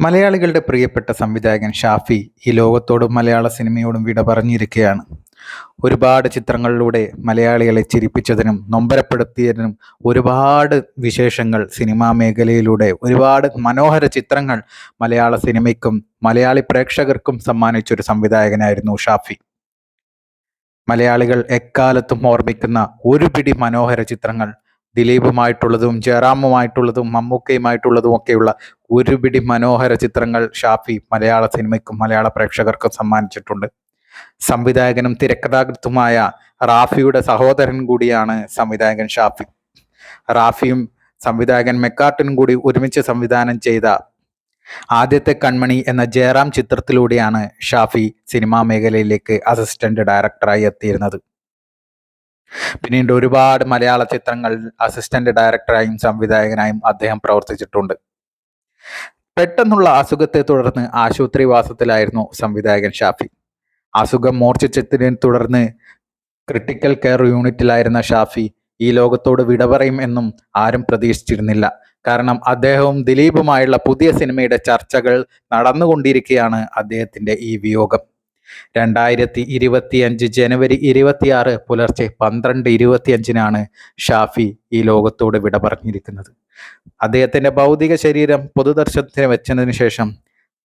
മലയാളികളുടെ പ്രിയപ്പെട്ട സംവിധായകൻ ഷാഫി ഈ ലോകത്തോടും മലയാള സിനിമയോടും വിട പറഞ്ഞിരിക്കുകയാണ് ഒരുപാട് ചിത്രങ്ങളിലൂടെ മലയാളികളെ ചിരിപ്പിച്ചതിനും നൊമ്പരപ്പെടുത്തിയതിനും ഒരുപാട് വിശേഷങ്ങൾ സിനിമാ മേഖലയിലൂടെ ഒരുപാട് മനോഹര ചിത്രങ്ങൾ മലയാള സിനിമയ്ക്കും മലയാളി പ്രേക്ഷകർക്കും സമ്മാനിച്ചൊരു സംവിധായകനായിരുന്നു ഷാഫി. മലയാളികൾ എക്കാലത്തും ഓർമ്മിക്കുന്ന ഒരു പിടി മനോഹര ചിത്രങ്ങൾ ദിലീപുമായിട്ടുള്ളതും ജയറാമുമായിട്ടുള്ളതും മമ്മൂക്കയുമായിട്ടുള്ളതും ഒക്കെയുള്ള ഒരുപിടി മനോഹര ചിത്രങ്ങൾ ഷാഫി മലയാള സിനിമയ്ക്കും മലയാള പ്രേക്ഷകർക്കും സമ്മാനിച്ചിട്ടുണ്ട്. സംവിധായകനും തിരക്കഥാകൃത്തുമായ റാഫിയുടെ സഹോദരൻ കൂടിയാണ് സംവിധായകൻ ഷാഫി. റാഫിയും സംവിധായകൻ മെക്കാർട്ടനും കൂടി ഒരുമിച്ച് സംവിധാനം ചെയ്ത ആദ്യത്തെ കൺമണി എന്ന ജയറാം ചിത്രത്തിലൂടെയാണ് ഷാഫി സിനിമാ മേഖലയിലേക്ക് അസിസ്റ്റന്റ് ഡയറക്ടറായി എത്തിയിരുന്നത്. പിന്നീട് ഒരുപാട് മലയാള ചിത്രങ്ങൾ അസിസ്റ്റന്റ് ഡയറക്ടറായും സംവിധായകനായും അദ്ദേഹം പ്രവർത്തിച്ചിട്ടുണ്ട്. പെട്ടെന്നുള്ള അസുഖത്തെ തുടർന്ന് ആശുപത്രിവാസത്തിലായിരുന്നു സംവിധായകൻ ഷാഫി. അസുഖം മൂർച്ഛിച്ചതിനെ തുടർന്ന് ക്രിട്ടിക്കൽ കെയർ യൂണിറ്റിലായിരുന്ന ഷാഫി ഈ ലോകത്തോട് വിട പറയും എന്നും ആരും പ്രതീക്ഷിച്ചിരുന്നില്ല. കാരണം അദ്ദേഹവും ദിലീപുമായുള്ള പുതിയ സിനിമയുടെ ചർച്ചകൾ നടന്നുകൊണ്ടിരിക്കുകയാണ് അദ്ദേഹത്തിന്റെ ഈ വിയോഗം. രണ്ടായിരത്തി ഇരുപത്തിയഞ്ച് ജനുവരി ഇരുപത്തിയാറ് പുലർച്ചെ പന്ത്രണ്ട് ഇരുപത്തിയഞ്ചിനാണ് ഷാഫി ഈ ലോകത്തോട് വിട പറഞ്ഞിരിക്കുന്നത്. അദ്ദേഹത്തിന്റെ ഭൗതിക ശരീരം പൊതുദർശനത്തിന് വെച്ചതിനു ശേഷം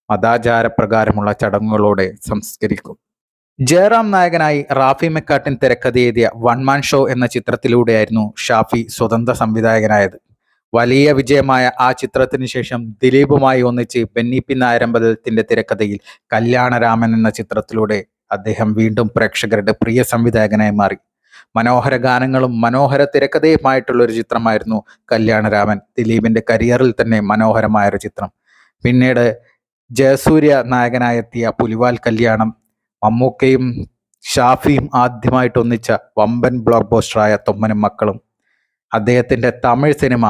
മതാചാരപ്രകാരമുള്ള ചടങ്ങുകളോടെ സംസ്കരിക്കും. ജയറാം നായകനായി റാഫി മെക്കാട്ടിൻ തിരക്കഥയെഴുതിയ വൺ മാൻ ഷോ എന്ന ചിത്രത്തിലൂടെയായിരുന്നു ഷാഫി സ്വതന്ത്ര സംവിധായകനായത്. വലിയ വിജയമായ ആ ചിത്രത്തിന് ശേഷം ദിലീപുമായി ഒന്നിച്ച് ബെന്നി പി നായരമ്പലത്തിന്റെ തിരക്കഥയിൽ കല്യാണരാമൻ എന്ന ചിത്രത്തിലൂടെ അദ്ദേഹം വീണ്ടും പ്രേക്ഷകരുടെ പ്രിയ സംവിധായകനായി മാറി. മനോഹര ഗാനങ്ങളും മനോഹര തിരക്കഥയുമായിട്ടുള്ള ഒരു ചിത്രമായിരുന്നു കല്യാണരാമൻ. ദിലീപിന്റെ കരിയറിൽ തന്നെ മനോഹരമായ ഒരു ചിത്രം. പിന്നീട് ജയസൂര്യ നായകനായെത്തിയ പുലിവാൽ കല്യാണം മമ്മൂക്കയും ഷാഫിയും ആദ്യമായിട്ട് ഒന്നിച്ച വമ്പൻ ബ്ലോക്ക് ബോസ്റ്ററായ തൊമ്മനും മക്കളും. അദ്ദേഹത്തിന്റെ തമിഴ് സിനിമ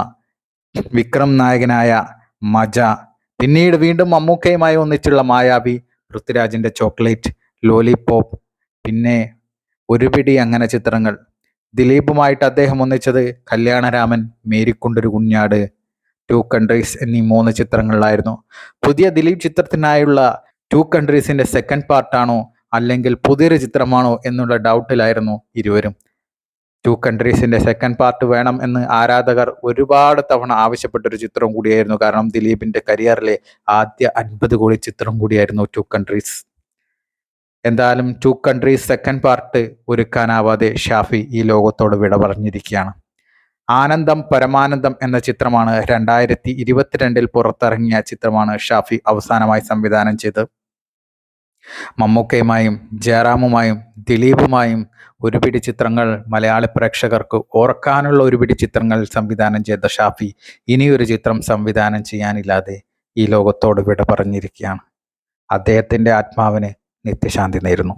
വിക്രം നായകനായ മജ. പിന്നീട് വീണ്ടും മമ്മൂക്കയുമായി ഒന്നിച്ചുള്ള മായാവി പൃഥ്വിരാജിന്റെ ചോക്ലേറ്റ് ലോലിപോപ്പ് പിന്നെ ഒരു പിടി അങ്ങനെ ചിത്രങ്ങൾ. ദിലീപുമായിട്ട് അദ്ദേഹം ഒന്നിച്ചത് കല്യാണരാമൻ മേരിക്കൊണ്ടൊരു കുഞ്ഞാട് ടു കൺട്രീസ് എന്നീ മൂന്ന് ചിത്രങ്ങളിലായിരുന്നു. പുതിയ ദിലീപ് ചിത്രത്തിനായുള്ള ടു കൺട്രീസിന്റെ സെക്കൻഡ് പാർട്ടാണോ അല്ലെങ്കിൽ പുതിയൊരു ചിത്രമാണോ എന്നുള്ള ഡൗട്ടിലായിരുന്നു ഇരുവരും. ടു കൺട്രീസിന്റെ സെക്കൻഡ് പാർട്ട് വേണം എന്ന് ആരാധകർ ഒരുപാട് തവണ ആവശ്യപ്പെട്ടൊരു ചിത്രം കൂടിയായിരുന്നു. കാരണം ദിലീപിന്റെ കരിയറിലെ ആദ്യ അൻപത് കോടി ചിത്രം കൂടിയായിരുന്നു ടു കൺട്രീസ് എന്തായാലും ടു കൺട്രീസ് സെക്കൻഡ് പാർട്ട് ഒരുക്കാനാവാതെ ഷാഫി ഈ ലോകത്തോട് വിട പറഞ്ഞിരിക്കുകയാണ്. ആനന്ദം പരമാനന്ദം എന്ന ചിത്രമാണ് രണ്ടായിരത്തി ഇരുപത്തിരണ്ടിൽ പുറത്തിറങ്ങിയ ചിത്രമാണ് ഷാഫി അവസാനമായി സംവിധാനം ചെയ്തത്. മമ്മൂക്കയുമായും ജയറാമുമായും ദിലീപുമായും ഒരുപിടി ചിത്രങ്ങൾ മലയാളി പ്രേക്ഷകർക്ക് ഓർക്കാനുള്ള ഒരുപിടി ചിത്രങ്ങൾ സംവിധാനം ചെയ്ത ഷാഫി ഇനിയൊരു ചിത്രം സംവിധാനം ചെയ്യാനില്ലാതെ ഈ ലോകത്തോട് വിട പറഞ്ഞിരിക്കുകയാണ് അദ്ദേഹത്തിന്റെ ആത്മാവിന് നിത്യശാന്തി നേരുന്നു.